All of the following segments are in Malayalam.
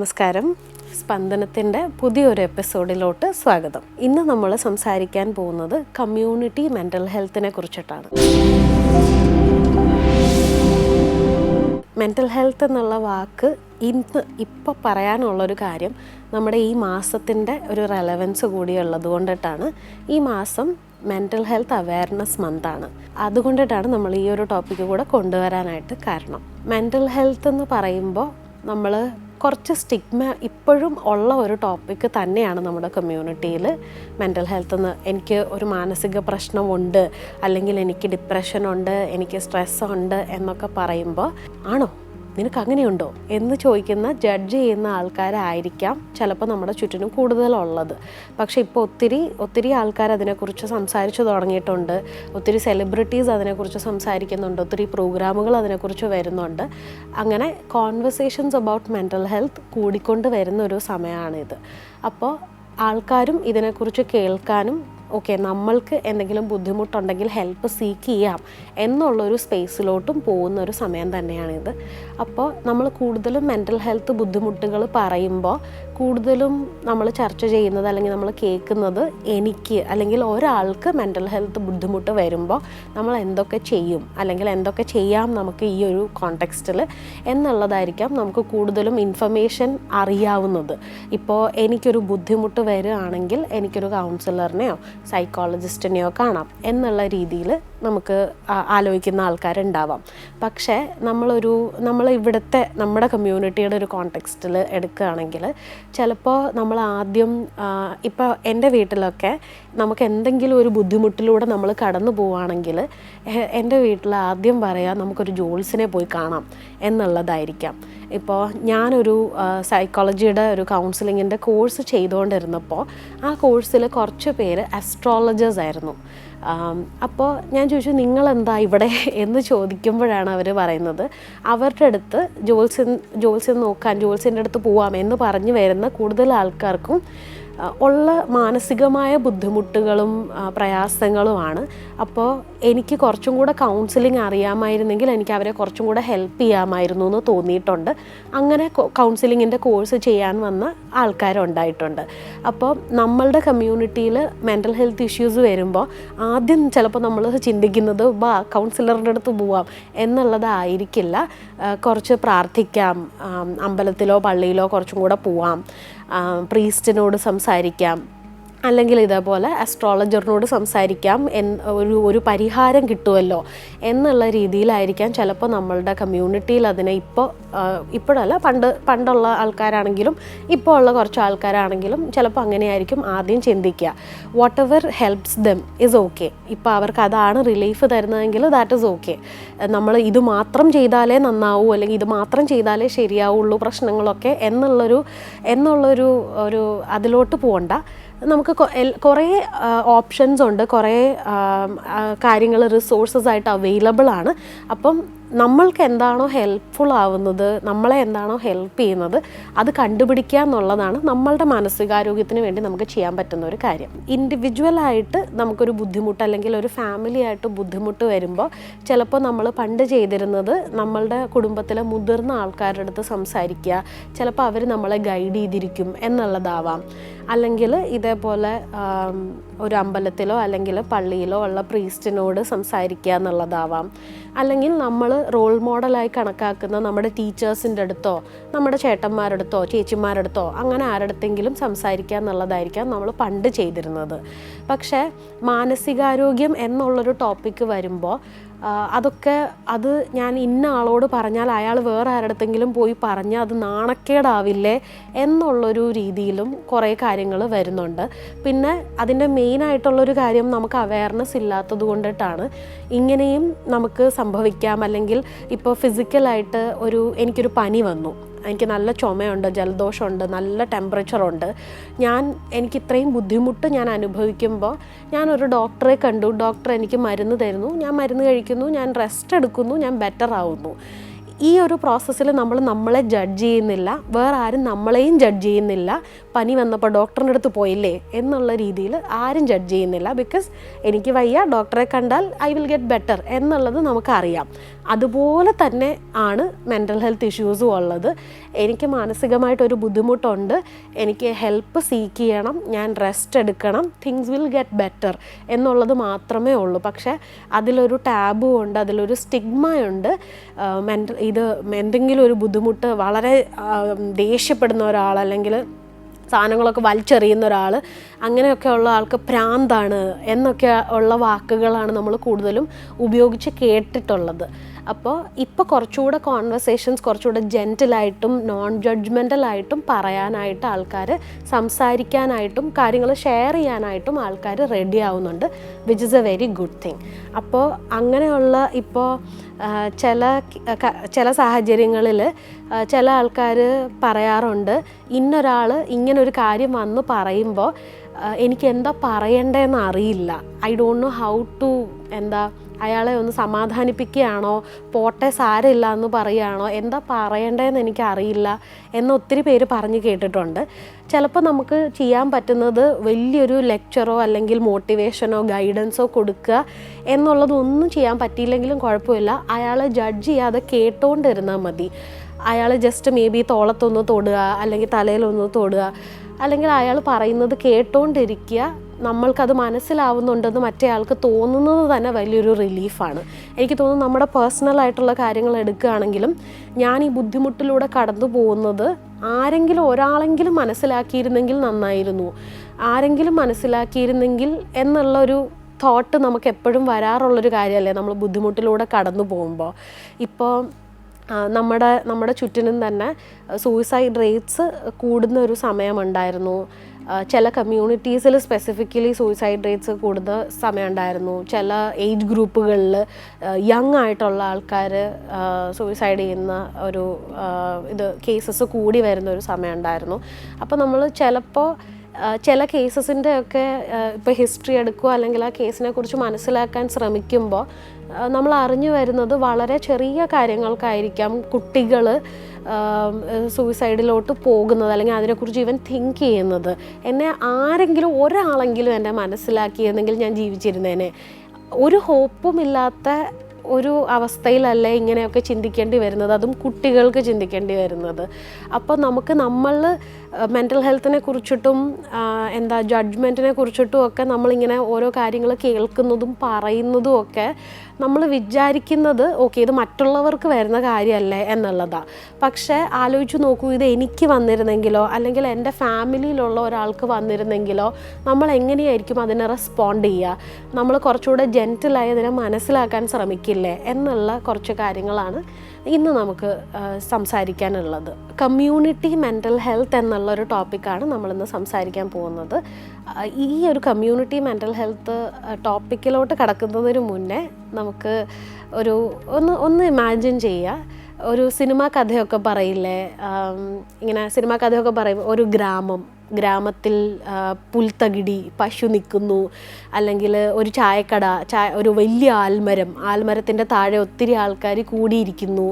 നമസ്കാരം. സ്പന്ദനത്തിന്റെ പുതിയൊരു എപ്പിസോഡിലോട്ട് സ്വാഗതം. ഇന്ന് നമ്മൾ സംസാരിക്കാൻ പോകുന്നത് കമ്മ്യൂണിറ്റി മെന്റൽ ഹെൽത്തിനെ കുറിച്ചിട്ടാണ്. മെന്റൽ ഹെൽത്ത് എന്നുള്ള വാക്ക് ഇന്ന് ഇപ്പോൾ പറയാനുള്ളൊരു കാര്യം നമ്മുടെ ഈ മാസത്തിന്റെ ഒരു റെലവൻസ് കൂടി ഉള്ളത് കൊണ്ടിട്ടാണ്. ഈ മാസം മെന്റൽ ഹെൽത്ത് അവയർനെസ് മന്താണ്. അതുകൊണ്ടിട്ടാണ് നമ്മൾ ഈ ഒരു ടോപ്പിക്ക് കൂടെ കൊണ്ടുവരാനായിട്ട് കാരണം. മെന്റൽ ഹെൽത്ത് എന്ന് പറയുമ്പോൾ നമ്മൾ കുറച്ച് സ്റ്റിഗ്മ ഇപ്പോഴും ഉള്ള ഒരു ടോപ്പിക്ക് തന്നെയാണ് നമ്മുടെ കമ്മ്യൂണിറ്റിയിൽ മെന്റൽ ഹെൽത്ത് എന്ന് എനിക്ക് ഒരു മാനസിക പ്രശ്നമുണ്ട് അല്ലെങ്കിൽ എനിക്ക് ഡിപ്രഷൻ ഉണ്ട് എനിക്ക് സ്ട്രെസ് ഉണ്ട് എന്നൊക്കെ പറയുമ്പോൾ ആണോ? നിനക്ക് അങ്ങനെയുണ്ടോ എന്ന് ചോദിക്കുന്ന ജഡ്ജ് ചെയ്യുന്ന ആൾക്കാരായിരിക്കാം ചിലപ്പോൾ നമ്മുടെ ചുറ്റിനും കൂടുതലുള്ളത്. പക്ഷേ ഇപ്പോൾ ഒത്തിരി ഒത്തിരി ആൾക്കാർ അതിനെക്കുറിച്ച് സംസാരിച്ചു തുടങ്ങിയിട്ടുണ്ട്. ഒത്തിരി സെലിബ്രിറ്റീസ് അതിനെക്കുറിച്ച് സംസാരിക്കുന്നുണ്ട്. ഒത്തിരി പ്രോഗ്രാമുകൾ അതിനെക്കുറിച്ച് വരുന്നുണ്ട്. അങ്ങനെ കോൺവെർസേഷൻസ് അബൌട്ട് മെന്റൽ ഹെൽത്ത് കൂടിക്കൊണ്ട് വരുന്ന ഒരു സമയമാണിത്. അപ്പോൾ ആൾക്കാരും ഇതിനെക്കുറിച്ച് കേൾക്കാനും ഓക്കെ നമ്മൾക്ക് എന്തെങ്കിലും ബുദ്ധിമുട്ടുണ്ടെങ്കിൽ ഹെൽപ്പ് സീക്ക് ചെയ്യാം എന്നുള്ളൊരു സ്പേസിലോട്ടും പോകുന്ന ഒരു സമയം തന്നെയാണിത്. അപ്പോൾ നമ്മൾ കൂടുതലും മെന്റൽ ഹെൽത്ത് ബുദ്ധിമുട്ടുകൾ പറയുമ്പോൾ കൂടുതലും നമ്മൾ ചർച്ച ചെയ്യുന്നത് അല്ലെങ്കിൽ നമ്മൾ കേൾക്കുന്നത് എനിക്ക് അല്ലെങ്കിൽ ഒരാൾക്ക് മെന്റൽ ഹെൽത്ത് ബുദ്ധിമുട്ട് വരുമ്പോൾ നമ്മൾ എന്തൊക്കെ ചെയ്യും അല്ലെങ്കിൽ എന്തൊക്കെ ചെയ്യാം നമുക്ക് ഈ ഒരു കോണ്ടെക്സ്റ്റിൽ എന്നുള്ളതായിരിക്കാം നമുക്ക് കൂടുതലും ഇൻഫർമേഷൻ അറിയാവുന്നത്. ഇപ്പോൾ എനിക്കൊരു ബുദ്ധിമുട്ട് വരികയാണെങ്കിൽ എനിക്കൊരു കൗൺസിലറിനെയോ സൈക്കോളജിസ്റ്റിനെയോ കാണാം എന്നുള്ള രീതിയിൽ നമുക്ക് ആലോചിക്കുന്ന ആൾക്കാരുണ്ടാവാം. പക്ഷേ നമ്മളൊരു നമ്മൾ ഇവിടുത്തെ നമ്മുടെ കമ്മ്യൂണിറ്റിയുടെ ഒരു കോണ്ടെക്സ്റ്റിൽ എടുക്കുകയാണെങ്കിൽ ചിലപ്പോൾ നമ്മൾ ആദ്യം ഇപ്പോൾ എന്റെ വീട്ടിലൊക്കെ നമുക്ക് എന്തെങ്കിലും ഒരു ബുദ്ധിമുട്ടിലൂടെ നമ്മൾ കടന്നു പോവുകയാണെങ്കിൽ എന്റെ വീട്ടിൽ ആദ്യം പറയാം നമുക്കൊരു ജോൾസിനെ പോയി കാണാം എന്നുള്ളതായിരിക്കാം. ഇപ്പോൾ ഞാനൊരു സൈക്കോളജിയുടെ ഒരു കൗൺസിലിങ്ങിന്റെ കോഴ്സ് ചെയ്തുകൊണ്ടിരുന്നപ്പോൾ ആ കോഴ്സിൽ കുറച്ച് പേര് അസ്ട്രോളജേഴ്സ് ആയിരുന്നു. അപ്പോൾ ഞാൻ ചോദിച്ചു നിങ്ങളെന്താ ഇവിടെ? എന്ന് ചോദിക്കുമ്പോഴാണ് അവർ പറയുന്നത്. അവരുടെ അടുത്ത് ജോത്സ്യൻ ജോത്സ്യം നോക്കാൻ ജോത്സ്യന്റെ അടുത്ത് പോവാം എന്ന് പറഞ്ഞു വരുന്ന കൂടുതൽ ആൾക്കാർക്കും ഉള്ള മാനസികമായ ബുദ്ധിമുട്ടുകളും പ്രയാസങ്ങളുമാണ്. അപ്പോൾ എനിക്ക് കുറച്ചും കൂടെ കൗൺസിലിംഗ് അറിയാമായിരുന്നെങ്കിൽ എനിക്ക് അവരെ കുറച്ചും കൂടെ ഹെൽപ്പ് ചെയ്യാമായിരുന്നു എന്ന് തോന്നിയിട്ടുണ്ട്. അങ്ങനെ കൗൺസിലിങ്ങിന്റെ കോഴ്സ് ചെയ്യാൻ വന്ന ആൾക്കാരുണ്ടായിട്ടുണ്ട്. അപ്പോൾ നമ്മളുടെ കമ്മ്യൂണിറ്റിയിൽ മെന്റൽ ഹെൽത്ത് ഇഷ്യൂസ് വരുമ്പോൾ ആദ്യം ചിലപ്പോൾ നമ്മൾ ചിന്തിക്കുന്നത് ബാ കൗൺസിലറുടെ അടുത്ത് പോവാം എന്നുള്ളതായിരിക്കില്ല. കുറച്ച് പ്രാർത്ഥിക്കാം. അമ്പലത്തിലോ പള്ളിയിലോ കുറച്ചും കൂടെ പോവാം. പ്രീസ്റ്റിനോട് സംസാരിക്കാം. അല്ലെങ്കിൽ ഇതേപോലെ അസ്ട്രോളജറിനോട് സംസാരിക്കാം ഒരു ഒരു പരിഹാരം കിട്ടുമല്ലോ എന്നുള്ള രീതിയിലായിരിക്കാം ചിലപ്പോൾ നമ്മളുടെ കമ്മ്യൂണിറ്റിയിൽ അതിനെ ഇപ്പോൾ ഇപ്പോഴല്ല പണ്ട് പണ്ടുള്ള ആൾക്കാരാണെങ്കിലും ഇപ്പോൾ ഉള്ള കുറച്ച് ആൾക്കാരാണെങ്കിലും ചിലപ്പോൾ അങ്ങനെയായിരിക്കും ആദ്യം ചിന്തിക്കുക. Whatever helps them is okay ഇപ്പോൾ അവർക്ക് അതാണ് റിലീഫ് തരുന്നതെങ്കിൽ ദാറ്റ് ഇസ് ഓക്കെ നമ്മൾ ഇത് മാത്രം ചെയ്താലേ നന്നാവൂ അല്ലെങ്കിൽ ഇത് മാത്രം ചെയ്താലേ ശരിയാവുള്ളൂ പ്രശ്നങ്ങളൊക്കെ എന്നുള്ളൊരു എന്നുള്ളൊരു ഒരു അതിലോട്ട് പോകണ്ട നമുക്ക് കുറേ ഓപ്ഷൻസ് ഉണ്ട്. കുറേ കാര്യങ്ങൾ റിസോഴ്സസ് ആയിട്ട് അവൈലബിൾ ആണ്. അപ്പം നമ്മൾക്ക് എന്താണോ ഹെൽപ്ഫുൾ ആവുന്നത് നമ്മളെ എന്താണോ ഹെൽപ്പ് ചെയ്യുന്നത് അത് കണ്ടുപിടിക്കുക എന്നുള്ളതാണ് നമ്മളുടെ മാനസികാരോഗ്യത്തിന് വേണ്ടി നമുക്ക് ചെയ്യാൻ പറ്റുന്ന ഒരു കാര്യം. ഇൻഡിവിജ്വൽ ആയിട്ട് നമുക്കൊരു ബുദ്ധിമുട്ട് അല്ലെങ്കിൽ ഒരു ഫാമിലി ആയിട്ട് ബുദ്ധിമുട്ട് വരുമ്പോൾ ചിലപ്പോൾ നമ്മൾ പണ്ട് ചെയ്തിരുന്നത് നമ്മളുടെ കുടുംബത്തിലെ മുതിർന്ന ആൾക്കാരുടെ അടുത്ത് സംസാരിക്കുക ചിലപ്പോൾ അവർ നമ്മളെ ഗൈഡ് ചെയ്തിരിക്കും എന്നുള്ളതാവാം. അല്ലെങ്കിൽ ഇതേപോലെ ഒരു അമ്പലത്തിലോ അല്ലെങ്കിൽ പള്ളിയിലോ ഉള്ള പ്രീസ്റ്റിനോട് സംസാരിക്കുക എന്നുള്ളതാവാം. അല്ലെങ്കിൽ നമ്മൾ റോൾ മോഡലായി കണക്കാക്കുന്ന നമ്മുടെ ടീച്ചേഴ്സിന്റെ അടുത്തോ നമ്മുടെ ചേട്ടന്മാരുടെ അടുത്തോ ചേച്ചിമാരുടെ അടുത്തോ അങ്ങനെ ആരടുത്തെങ്കിലും സംസാരിക്കുക എന്നുള്ളതായിരിക്കാം നമ്മൾ പണ്ട് ചെയ്തിരുന്നത്. പക്ഷേ മാനസികാരോഗ്യം എന്നുള്ളൊരു ടോപ്പിക്ക് വരുമ്പോൾ അതൊക്കെ അത് ഞാൻ ഇന്ന ആളോട് പറഞ്ഞാൽ അയാൾ വേറെ ആരുടെത്തെങ്കിലും പോയി പറഞ്ഞാൽ അത് നാണക്കേടാവില്ലേ എന്നുള്ളൊരു രീതിയിലും കുറേ കാര്യങ്ങൾ വരുന്നുണ്ട്. പിന്നെ അതിന്റെ മെയിനായിട്ടുള്ളൊരു കാര്യം നമുക്ക് അവയർനെസ് ഇല്ലാത്തത് കൊണ്ടിട്ടാണ്. ഇങ്ങനെയും നമുക്ക് സംഭവിക്കാം. അല്ലെങ്കിൽ ഇപ്പോൾ ഫിസിക്കലായിട്ട് ഒരു എനിക്കൊരു പനി വന്നു. എനിക്ക് നല്ല ചുമയുണ്ട് ജലദോഷമുണ്ട് നല്ല ടെമ്പറേച്ചറുണ്ട് ഞാൻ എനിക്ക് ഇത്രയും ബുദ്ധിമുട്ട് ഞാൻ അനുഭവിക്കുമ്പോൾ ഞാനൊരു ഡോക്ടറെ കണ്ടു. ഡോക്ടർ എനിക്ക് മരുന്ന് തരുന്നു. ഞാൻ മരുന്ന് കഴിക്കുന്നു ഞാൻ റെസ്റ്റ് എടുക്കുന്നു ഞാൻ ബെറ്റർ ആവുന്നു. ഈ ഒരു പ്രോസസ്സിൽ നമ്മൾ നമ്മളെ ജഡ്ജ് ചെയ്യുന്നില്ല. വേറെ ആരും നമ്മളെയും ജഡ്ജ് ചെയ്യുന്നില്ല. പനി വന്നപ്പോൾ ഡോക്ടറിന്റെ അടുത്ത് പോയില്ലേ എന്നുള്ള രീതിയിൽ ആരും ജഡ്ജ് ചെയ്യുന്നില്ല. ബിക്കോസ് എനിക്ക് വയ്യ ഡോക്ടറെ കണ്ടാൽ ഐ വിൽ ഗെറ്റ് ബെറ്റർ എന്നുള്ളത് നമുക്കറിയാം. അതുപോലെ തന്നെ ആണ് മെന്റൽ ഹെൽത്ത് ഇഷ്യൂസും ഉള്ളത്. എനിക്ക് മാനസികമായിട്ടൊരു ബുദ്ധിമുട്ടുണ്ട്. എനിക്ക് ഹെൽപ്പ് സീക്ക് ചെയ്യണം. ഞാൻ റെസ്റ്റ് എടുക്കണം. തിങ്സ് വിൽ ഗെറ്റ് ബെറ്റർ എന്നുള്ളത് മാത്രമേ ഉള്ളൂ. പക്ഷേ അതിലൊരു ടാബും ഉണ്ട് അതിലൊരു സ്റ്റിഗ്മയുണ്ട് മെന്റൽ ഇത് എന്തെങ്കിലും ഒരു ബുദ്ധിമുട്ട് വളരെ ദേഷ്യപ്പെടുന്ന ഒരാൾ അല്ലെങ്കിൽ സാധനങ്ങളൊക്കെ വലിച്ചെറിയുന്ന ഒരാൾ അങ്ങനെയൊക്കെ ഉള്ള ആൾക്ക് പ്രാന്താണ് എന്നൊക്കെ ഉള്ള വാക്കുകളാണ് നമ്മൾ കൂടുതലും ഉപയോഗിച്ച് കേട്ടിട്ടുള്ളത്. അപ്പോൾ ഇപ്പോൾ കുറച്ചുകൂടെ കോൺവെർസേഷൻസ് കുറച്ചുകൂടെ ജെന്റലായിട്ടും നോൺ ജഡ്ജ്മെന്റലായിട്ടും പറയാനായിട്ട് ആൾക്കാർ സംസാരിക്കാനായിട്ടും കാര്യങ്ങൾ ഷെയർ ചെയ്യാനായിട്ടും ആൾക്കാർ റെഡി ആവുന്നുണ്ട് which is a very good thing അപ്പോൾ അങ്ങനെയുള്ള ഇപ്പോൾ ചില ചില സാഹചര്യങ്ങളിൽ ചില ആൾക്കാർ പറയാറുണ്ട് ഇന്നൊരാൾ ഇങ്ങനൊരു കാര്യം വന്ന് പറയുമ്പോൾ എനിക്ക് എന്താ പറയണ്ടതെന്ന് അറിയില്ല. I don't know how to എന്താ അയാളെ ഒന്ന് സമാധാനിപ്പിക്കുകയാണോ? പോട്ടെ സാരമില്ല എന്ന് പറയുകയാണോ? എന്താ പറയേണ്ടതെന്ന് എനിക്കറിയില്ല എന്ന് ഒത്തിരി പേര് പറഞ്ഞു കേട്ടിട്ടുണ്ട്. ചിലപ്പോൾ നമുക്ക് ചെയ്യാൻ പറ്റുന്നത് വലിയൊരു ലെക്ചറോ അല്ലെങ്കിൽ മോട്ടിവേഷനോ ഗൈഡൻസോ കൊടുക്കുക എന്നുള്ളതൊന്നും ചെയ്യാൻ പറ്റിയില്ലെങ്കിലും കുഴപ്പമില്ല. അയാളെ ജഡ്ജ് ചെയ്യാതെ കേട്ടോണ്ടിരുന്നാൽ മതി. അയാൾ ജസ്റ്റ് മേ ബി തോളത്തൊന്ന് തൊടുക അല്ലെങ്കിൽ തലയിലൊന്ന് തൊടുക അല്ലെങ്കിൽ അയാൾ പറയുന്നത് കേട്ടോണ്ടിരിക്കുക നമ്മൾക്കത് മനസ്സിലാവുന്നുണ്ടെന്ന് മറ്റേ ആൾക്ക് തോന്നുന്നത് തന്നെ വലിയൊരു റിലീഫാണ് എനിക്ക് തോന്നുന്നു നമ്മുടെ പേഴ്സണലായിട്ടുള്ള കാര്യങ്ങൾ എടുക്കുകയാണെങ്കിലും ഞാൻ ഈ ബുദ്ധിമുട്ടിലൂടെ കടന്നു പോകുന്നത് ആരെങ്കിലും ഒരാളെങ്കിലും മനസ്സിലാക്കിയിരുന്നെങ്കിൽ നന്നായിരുന്നു. ആരെങ്കിലും മനസ്സിലാക്കിയിരുന്നെങ്കിൽ എന്നുള്ളൊരു തോട്ട് നമുക്ക് എപ്പോഴും വരാറുള്ളൊരു കാര്യമല്ലേ നമ്മൾ ബുദ്ധിമുട്ടിലൂടെ കടന്നു പോകുമ്പോൾ. ഇപ്പോൾ നമ്മുടെ നമ്മുടെ ചുറ്റിനും തന്നെ സൂയിസൈഡ് റേറ്റ്സ് കൂടുന്ന ഒരു സമയമുണ്ടായിരുന്നു. ചില കമ്മ്യൂണിറ്റീസിൽ സ്പെസിഫിക്കലി സൂയിസൈഡ് റേറ്റ്സ് കൂടുന്ന സമയമുണ്ടായിരുന്നു. ചില ഏജ് ഗ്രൂപ്പുകളിൽ യങ് ആയിട്ടുള്ള ആൾക്കാർ സൂയിസൈഡ് ചെയ്യുന്ന ഒരു ഇത് കേസസ് കൂടി വരുന്ന ഒരു സമയമുണ്ടായിരുന്നു. അപ്പോൾ നമ്മൾ ചിലപ്പോൾ ചില കേസസിന്റെ ഒക്കെ ഇപ്പോൾ ഹിസ്റ്ററി എടുക്കുക അല്ലെങ്കിൽ ആ കേസിനെ കുറിച്ച് മനസ്സിലാക്കാൻ ശ്രമിക്കുമ്പോൾ നമ്മൾ അറിഞ്ഞു വരുന്നത് വളരെ ചെറിയ കാര്യങ്ങൾക്കായിരിക്കാം കുട്ടികൾ സൂയിസൈഡിലോട്ട് പോകുന്നത് അല്ലെങ്കിൽ അതിനെക്കുറിച്ച് ഇവൻ തിങ്ക് ചെയ്യുന്നത്. എന്നെ ആരെങ്കിലും ഒരാളെങ്കിലും എന്നെ മനസ്സിലാക്കിയിരുന്നെങ്കിൽ ഞാൻ ജീവിച്ചിരുന്നേനെ. ഒരു ഹോപ്പുമില്ലാത്ത ഒരു അവസ്ഥയിലല്ല ഇങ്ങനെയൊക്കെ ചിന്തിക്കേണ്ടി വരുന്നത്. അതും കുട്ടികൾക്ക് ചിന്തിക്കേണ്ടി വരുന്നത്. അപ്പോൾ നമുക്ക് നമ്മൾ മെന്റൽ ഹെൽത്തിനെ കുറിച്ചിട്ടും എന്താ ജഡ്ജ്മെന്റിനെ കുറിച്ചിട്ടും ഒക്കെ നമ്മളിങ്ങനെ ഓരോ കാര്യങ്ങൾ കേൾക്കുന്നതും പറയുന്നതും ഒക്കെ നമ്മൾ വിചാരിക്കുന്നത് ഓക്കെ ഇത് മറ്റുള്ളവർക്ക് വരുന്ന കാര്യമല്ലേ? എന്നുള്ളതാണ് പക്ഷേ ആലോചിച്ച് നോക്കൂ ഇത് എനിക്ക് വന്നിരുന്നെങ്കിലോ അല്ലെങ്കിൽ എന്റെ ഫാമിലിയിലുള്ള ഒരാൾക്ക് വന്നിരുന്നെങ്കിലോ നമ്മൾ എങ്ങനെയായിരിക്കും അതിനെ റെസ്പോണ്ട് ചെയ്യുക? നമ്മൾ കുറച്ചുകൂടെ ജെന്റിലായി അതിനെ മനസ്സിലാക്കാൻ ശ്രമിക്കില്ലേ? എന്നുള്ള കുറച്ച് കാര്യങ്ങളാണ് ഇന്ന് നമുക്ക് സംസാരിക്കാനുള്ളത് കമ്മ്യൂണിറ്റി മെന്റൽ ഹെൽത്ത് എന്നുള്ളൊരു ടോപ്പിക്കാണ് നമ്മളിന്ന് സംസാരിക്കാൻ പോകുന്നത്. ഈ ഒരു കമ്മ്യൂണിറ്റി മെന്റൽ ഹെൽത്ത് ടോപ്പിക്കിലോട്ട് കടക്കുന്നതിന് മുന്നേ നമുക്ക് ഒരു ഒന്ന് ഒന്ന് ഇമാജിൻ ചെയ്യുക ഒരു സിനിമാ കഥയൊക്കെ പറയില്ലേ? ഇങ്ങനെ സിനിമാ കഥയൊക്കെ പറയും ഒരു ഗ്രാമം ഗ്രാമത്തിൽ പുൽത്തകിടി പശു നിൽക്കുന്നു അല്ലെങ്കിൽ ഒരു ചായക്കട ചായ ഒരു വലിയ ആൽമരം ആൽമരത്തിന്റെ താഴെ ഒത്തിരി ആൾക്കാർ കൂടിയിരിക്കുന്നു.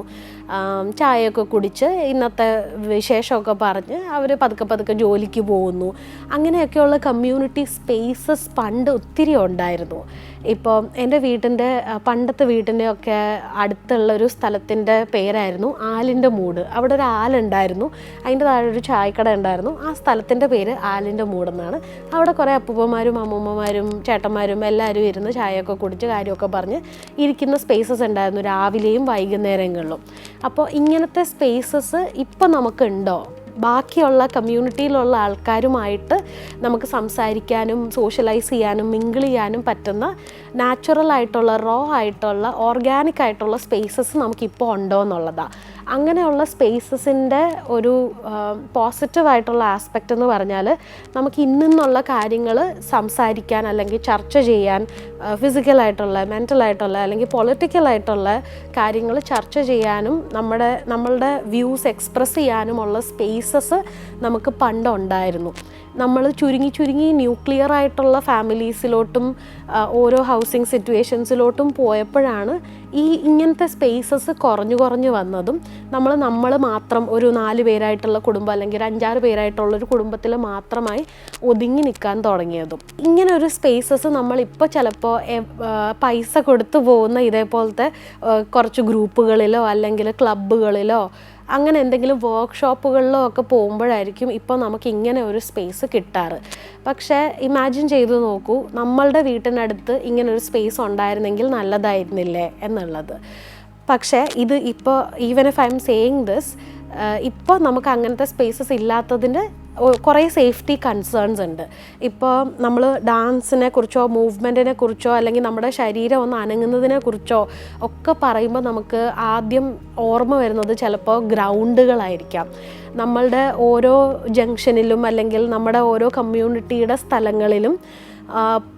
ചായയൊക്കെ കുടിച്ച് ഇന്നത്തെ വിശേഷമൊക്കെ പറഞ്ഞ് അവർ പതുക്കെ പതുക്കെ ജോലിക്ക് പോകുന്നു. അങ്ങനെയൊക്കെയുള്ള കമ്മ്യൂണിറ്റി സ്പേസസ് പണ്ട് ഒത്തിരി ഉണ്ടായിരുന്നു. ഇപ്പോൾ എന്റെ വീട്ടിന്റെ പണ്ടത്തെ വീട്ടിന്റെ ഒക്കെ അടുത്തുള്ള ഒരു സ്ഥലത്തിന്റെ പേരായിരുന്നു ആലിന്റെ മൂട്. അവിടെ ഒരു ആലുണ്ടായിരുന്നു അതിന്റെ താഴെ ഒരു ചായക്കട ഉണ്ടായിരുന്നു. ആ സ്ഥലത്തിന്റെ പേര് ആലിന്റെ മൂടെന്നാണ്. അവിടെ കുറേ അപ്പൂപ്പന്മാരും അമ്മൂമ്മമാരും ചേട്ടന്മാരും എല്ലാവരും ഇരുന്ന് ചായയൊക്കെ കുടിച്ച് കാര്യമൊക്കെ പറഞ്ഞ് ഇരിക്കുന്ന സ്പേസസ് ഉണ്ടായിരുന്നു രാവിലെയും വൈകുന്നേരങ്ങളിലും. അപ്പോൾ ഇങ്ങനത്തെ സ്പേസസ് ഇപ്പം നമുക്കുണ്ടോ ബാക്കിയുള്ള കമ്മ്യൂണിറ്റിയിലുള്ള ആൾക്കാരുമായിട്ട് നമുക്ക് സംസാരിക്കാനും സോഷ്യലൈസ് ചെയ്യാനും മിങ്കിൾ ചെയ്യാനും പറ്റുന്ന നാച്ചുറൽ ആയിട്ടുള്ള റോ ആയിട്ടുള്ള ഓർഗാനിക് ആയിട്ടുള്ള സ്പേസസ് നമുക്കിപ്പോൾ ഉണ്ടോ എന്നുള്ളതാണ് അങ്ങനെയുള്ള സ്പേസസിന്റെ ഒരു പോസിറ്റീവായിട്ടുള്ള ആസ്പെക്റ്റ് എന്ന് പറഞ്ഞാൽ നമുക്ക് ഇന്നിന്നുള്ള കാര്യങ്ങൾ സംസാരിക്കാൻ അല്ലെങ്കിൽ ചർച്ച ചെയ്യാൻ ഫിസിക്കലായിട്ടുള്ള മെന്റലായിട്ടുള്ള അല്ലെങ്കിൽ പൊളിറ്റിക്കലായിട്ടുള്ള കാര്യങ്ങൾ ചർച്ച ചെയ്യാനും നമ്മുടെ നമ്മളുടെ വ്യൂസ് എക്സ്പ്രസ് ചെയ്യാനുമുള്ള സ്പേസസ് നമുക്ക് പണ്ടുണ്ടായിരുന്നു നമ്മൾ ചുരുങ്ങി ചുരുങ്ങി ന്യൂക്ലിയർ ആയിട്ടുള്ള ഫാമിലീസിലോട്ടും ഓരോ ഹൗസിംഗ് സിറ്റുവേഷൻസിലോട്ടും പോയപ്പോഴാണ് ഈ ഇങ്ങനത്തെ സ്പേസസ് കുറഞ്ഞു കുറഞ്ഞു വന്നതും നമ്മൾ നമ്മൾ മാത്രം ഒരു നാല് പേരായിട്ടുള്ള കുടുംബം അല്ലെങ്കിൽ ഒരു അഞ്ചാറ് പേരായിട്ടുള്ള ഒരു കുടുംബത്തിൽ മാത്രമായി ഒതുങ്ങി നിൽക്കാൻ തുടങ്ങിയതും. ഇങ്ങനെ ഒരു സ്പേസസ് നമ്മളിപ്പോൾ ചിലപ്പോൾ പൈസ കൊടുത്തു പോകുന്ന ഇതേപോലത്തെ കുറച്ച് ഗ്രൂപ്പുകളിലോ അല്ലെങ്കിൽ ക്ലബ്ബുകളിലോ അങ്ങനെ എന്തെങ്കിലും വർക്ക്ഷോപ്പുകളിലോ ഒക്കെ പോകുമ്പോഴായിരിക്കും ഇപ്പോൾ നമുക്ക് ഇങ്ങനെ ഒരു സ്പേസ് കിട്ടാറ്. പക്ഷേ ഇമാജിൻ ചെയ്തു നോക്കൂ നമ്മളുടെ വീട്ടിനടുത്ത് ഇങ്ങനെ ഒരു സ്പേസ് ഉണ്ടായിരുന്നെങ്കിൽ നല്ലതായിരുന്നില്ലേ എന്നുള്ളത്. പക്ഷേ ഇത് ഇപ്പോൾ even if I'm saying this ഇപ്പോൾ നമുക്ക് അങ്ങനത്തെ സ്പേസസ് ഇല്ലാത്തതിന്റെ കുറേ സേഫ്റ്റി കൺസേൺസ് ഉണ്ട്. ഇപ്പോൾ നമ്മൾ ഡാൻസിനെ കുറിച്ചോ മൂവ്മെന്റിനെ കുറിച്ചോ അല്ലെങ്കിൽ നമ്മുടെ ശരീരം ഒന്ന് അനങ്ങുന്നതിനെ കുറിച്ചോ ഒക്കെ പറയുമ്പോൾ നമുക്ക് ആദ്യം ഓർമ്മ വരുന്നത് ചിലപ്പോൾ ഗ്രൗണ്ടുകളായിരിക്കാം. നമ്മളുടെ ഓരോ ജംഗ്ഷനിലും അല്ലെങ്കിൽ നമ്മുടെ ഓരോ കമ്മ്യൂണിറ്റിയുടെ സ്ഥലങ്ങളിലും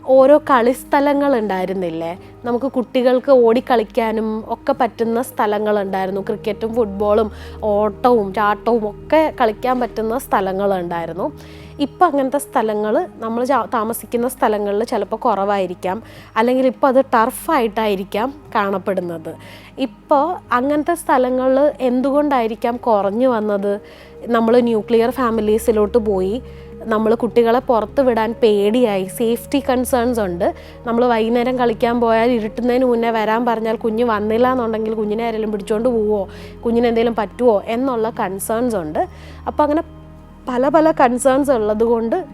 ഓരോ കളിസ്ഥലങ്ങൾ ഉണ്ടായിരുന്നില്ലേ? നമുക്ക് കുട്ടികൾക്ക് ഓടിക്കളിക്കാനും ഒക്കെ പറ്റുന്ന സ്ഥലങ്ങളുണ്ടായിരുന്നു ക്രിക്കറ്റും ഫുട്ബോളും ഓട്ടവും ചാട്ടവും ഒക്കെ കളിക്കാൻ പറ്റുന്ന സ്ഥലങ്ങളുണ്ടായിരുന്നു ഇപ്പം അങ്ങനത്തെ സ്ഥലങ്ങൾ നമ്മൾ താമസിക്കുന്ന സ്ഥലങ്ങളിൽ ചിലപ്പോൾ കുറവായിരിക്കാം. അല്ലെങ്കിൽ ഇപ്പോൾ അത് ടർഫായിട്ടായിരിക്കാം കാണപ്പെടുന്നത്. ഇപ്പോൾ അങ്ങനത്തെ സ്ഥലങ്ങൾ എന്തുകൊണ്ടായിരിക്കാം കുറഞ്ഞു വന്നത്? നമ്മൾ ന്യൂക്ലിയർ ഫാമിലീസിലോട്ട് പോയി. നമ്മൾ കുട്ടികളെ പുറത്ത് വിടാൻ പേടിയായി. സേഫ്റ്റി കൺസേൺസ് ഉണ്ട്. നമ്മൾ വൈകുന്നേരം കളിക്കാൻ പോയാൽ ഇരുട്ടുന്നതിന് മുന്നേ വരാൻ പറഞ്ഞാൽ കുഞ്ഞ് വന്നില്ല എന്നുണ്ടെങ്കിൽ കുഞ്ഞിനെ ആരെങ്കിലും പിടിച്ചുകൊണ്ട് പോവോ? കുഞ്ഞിന് എന്തെങ്കിലും പറ്റുമോ എന്നുള്ള കൺസേൺസ് ഉണ്ട്. അപ്പോൾ അങ്ങനെ പല പല കൺസേൺസ് ഉള്ളത് കൊണ്ട്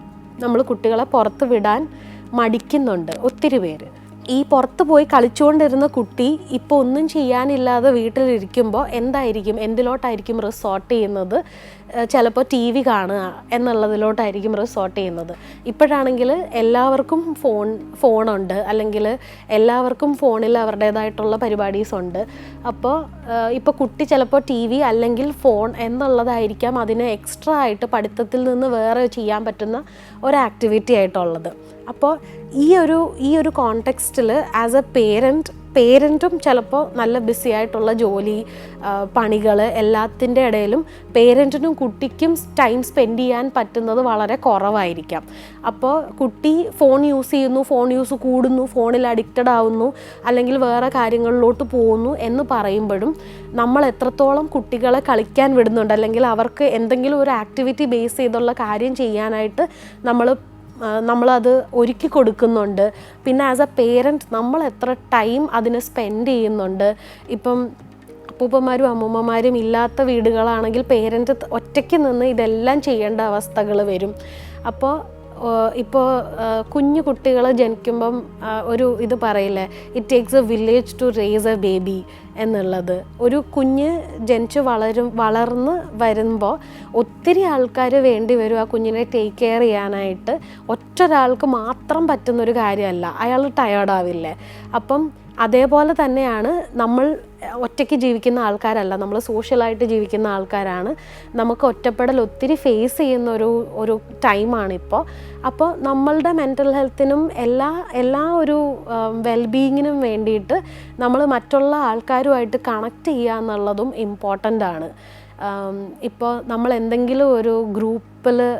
നമ്മൾ കുട്ടികളെ പുറത്ത് വിടാൻ മടിക്കുന്നുണ്ട് ഒത്തിരി പേര്. ഈ പുറത്ത് പോയി കളിച്ചുകൊണ്ടിരുന്ന കുട്ടി ഇപ്പോൾ ഒന്നും ചെയ്യാനില്ലാതെ വീട്ടിലിരിക്കുമ്പോൾ എന്തായിരിക്കും? എന്തിലോട്ടായിരിക്കും റിസോർട്ട് ചെയ്യുന്നത്? ചിലപ്പോൾ ടി വി കാണുക എന്നുള്ളതിലോട്ടായിരിക്കും റിസോർട്ട് ചെയ്യുന്നത്. ഇപ്പോഴാണെങ്കിൽ എല്ലാവർക്കും ഫോൺ ഫോണുണ്ട്. അല്ലെങ്കിൽ എല്ലാവർക്കും ഫോണിൽ അവരുടേതായിട്ടുള്ള പരിപാടീസ് ഉണ്ട് അപ്പോൾ ഇപ്പോൾ കുട്ടി ചിലപ്പോൾ ടി വി അല്ലെങ്കിൽ ഫോൺ എന്നുള്ളതായിരിക്കാം അതിന് എക്സ്ട്രാ ആയിട്ട് പഠിത്തത്തിൽ നിന്ന് വേറെ ചെയ്യാൻ പറ്റുന്ന ഒരു ആക്ടിവിറ്റി ആയിട്ടുള്ളത്. അപ്പോൾ ഈ ഒരു ഈ ഒരു കോണ്ടെക്സ്റ്റിൽ ആസ് എ പേരന്റ് പേരന്റും ചിലപ്പോൾ നല്ല ബിസി ആയിട്ടുള്ള ജോലി പണികൾ എല്ലാത്തിന്റെ ഇടയിലും പേരന്റിനും കുട്ടിക്കും ടൈം സ്പെൻഡ് ചെയ്യാൻ പറ്റുന്നത് വളരെ കുറവായിരിക്കാം. അപ്പോൾ കുട്ടി ഫോൺ യൂസ് ചെയ്യുന്നു ഫോൺ യൂസ് കൂടുന്നു ഫോണിൽ അഡിക്റ്റഡ് ആവുന്നു അല്ലെങ്കിൽ വേറെ കാര്യങ്ങളിലോട്ട് പോകുന്നു എന്ന് പറയുമ്പോഴും നമ്മൾ എത്രത്തോളം കുട്ടികളെ കളിക്കാൻ വിടുന്നുണ്ട് അല്ലെങ്കിൽ അവർക്ക് എന്തെങ്കിലും ഒരു ആക്ടിവിറ്റി ബേസ് ചെയ്തുള്ള കാര്യം ചെയ്യാനായിട്ട് നമ്മൾ നമ്മളത് ഒരുക്കി കൊടുക്കുന്നുണ്ട്. പിന്നെ ആസ് എ പേരന്റ് നമ്മൾ എത്ര ടൈം അതിന് സ്പെൻഡ് ചെയ്യുന്നുണ്ട്. ഇപ്പം അപ്പൂപ്പന്മാരും അമ്മൂമ്മമാരും ഇല്ലാത്ത വീടുകളാണെങ്കിൽ പേരന്റ് ഒറ്റയ്ക്ക് നിന്ന് ഇതെല്ലാം ചെയ്യേണ്ട അവസ്ഥകൾ വരും. അപ്പോൾ ഇപ്പോൾ കുഞ്ഞു കുട്ടികൾ ജനിക്കുമ്പം ഒരു ഇത് പറയില്ലേ? It takes a village to raise a baby എന്നുള്ളത്. ഒരു കുഞ്ഞ് ജനിച്ച് വളരും വളർന്ന് വരുമ്പോൾ ഒത്തിരി ആൾക്കാർ വേണ്ടി വരും ആ കുഞ്ഞിനെ ടേക്ക് കെയർ ചെയ്യാനായിട്ട്. ഒറ്റ ഒരാൾക്ക് മാത്രം പറ്റുന്നൊരു കാര്യമല്ല. അയാൾ ടയേർഡാവില്ലേ അപ്പം അതേപോലെ തന്നെയാണ് നമ്മൾ ഒറ്റയ്ക്ക് ജീവിക്കുന്ന ആൾക്കാരല്ല നമ്മൾ സോഷ്യലായിട്ട് ജീവിക്കുന്ന ആൾക്കാരാണ്. നമുക്ക് ഒറ്റപ്പെടൽ ഒത്തിരി ഫേസ് ചെയ്യുന്ന ഒരു ഒരു ടൈമാണിപ്പോൾ അപ്പോൾ നമ്മളുടെ മെന്റൽ ഹെൽത്തിനും എല്ലാ എല്ലാ ഒരു വെൽബീയിങ്ങിനും വേണ്ടിയിട്ട് നമ്മൾ മറ്റുള്ള ആൾക്കാരുമായിട്ട് കണക്ട് ചെയ്യുക എന്നുള്ളതും ഇമ്പോർട്ടന്റ് ആണ്. ഇപ്പോൾ നമ്മൾ എന്തെങ്കിലും ഒരു ഗ്രൂപ്പിൽ